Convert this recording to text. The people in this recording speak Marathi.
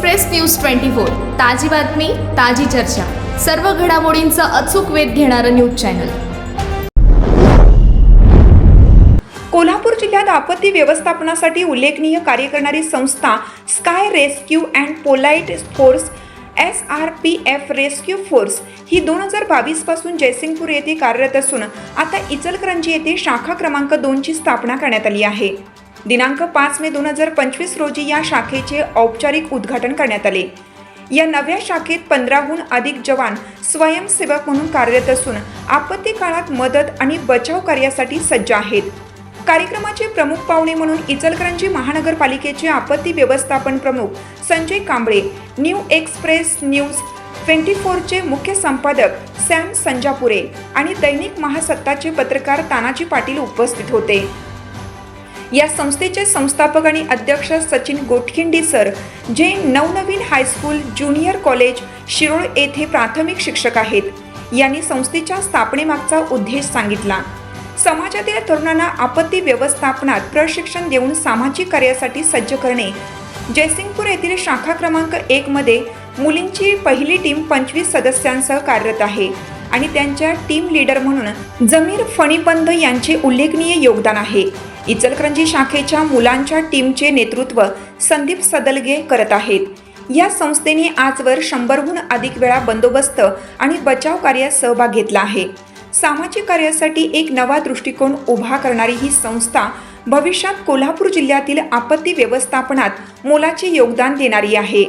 Express news twenty four. ताजी बातमी ताजी चर्चा. सर्व घडामोडींचा अचूक वेध घेणारं न्यूज चॅनल. कोल्हापूर जिल्ह्यात आपत्ती व्यवस्थापनासाठी उल्लेखनीय कार्य करणारी संस्था sky rescue and polite force S R P F rescue force ही दोन हजार बावीसपासून जयसिंगपूर येथे कार्यरत असून आता इचलकरंजी येथे शाखा क्रमांक दोनची स्थापना करण्यात आली आहे. दिनांक पाच मे दोन हजार पंचवीस रोजी या शाखेचे औपचारिक उद्घाटन करण्यात आले. या नव्या शाखेत पंधराहून अधिक जवान स्वयंसेवक म्हणून कार्यरत असून आपत्ती काळात मदत आणि बचाव कार्यासाठी सज्ज आहेत. कार्यक्रमाचे प्रमुख पाहुणे म्हणून इचलकरंजी महानगरपालिकेचे आपत्ती व्यवस्थापन प्रमुख Sanjay Kamble new express news twenty फोरचे मुख्य संपादक सॅम संजापुरे आणि दैनिक महासत्ताचे पत्रकार तानाजी पाटील उपस्थित होते. या संस्थेचे संस्थापक आणि अध्यक्ष सचिन गोटखिंडी सर जे नवनवीन हायस्कूल ज्युनियर कॉलेज शिरोळ येथे प्राथमिक शिक्षक आहेत. यांनी संस्थेच्या स्थापनेमागचा उद्देश सांगितला. समाजातील तरुणांना आपत्ती व्यवस्थापनात प्रशिक्षण देऊन सामाजिक कार्यासाठी सज्ज करणे. जयसिंगपूर येथील शाखा क्रमांक एकमध्ये मुलींची पहिली टीम पंचवीस सदस्यांसह कार्यरत आहे. आणि त्यांच्या टीम लीडर म्हणून जमीर फणीपंद यांचे उल्लेखनीय योगदान आहे. इचलकरंजी शाखेच्या मुलांच्या टीमचे नेतृत्व संदीप सदलगे करत आहेत. या संस्थेने आजवर शंभरहून अधिक वेळा बंदोबस्त आणि बचाव कार्यात सहभाग घेतला आहे. सामाजिक कार्यासाठी एक नवा दृष्टिकोन उभा करणारी ही संस्था भविष्यात कोल्हापूर जिल्ह्यातील आपत्ती व्यवस्थापनात मोलाचे योगदान देणारी आहे.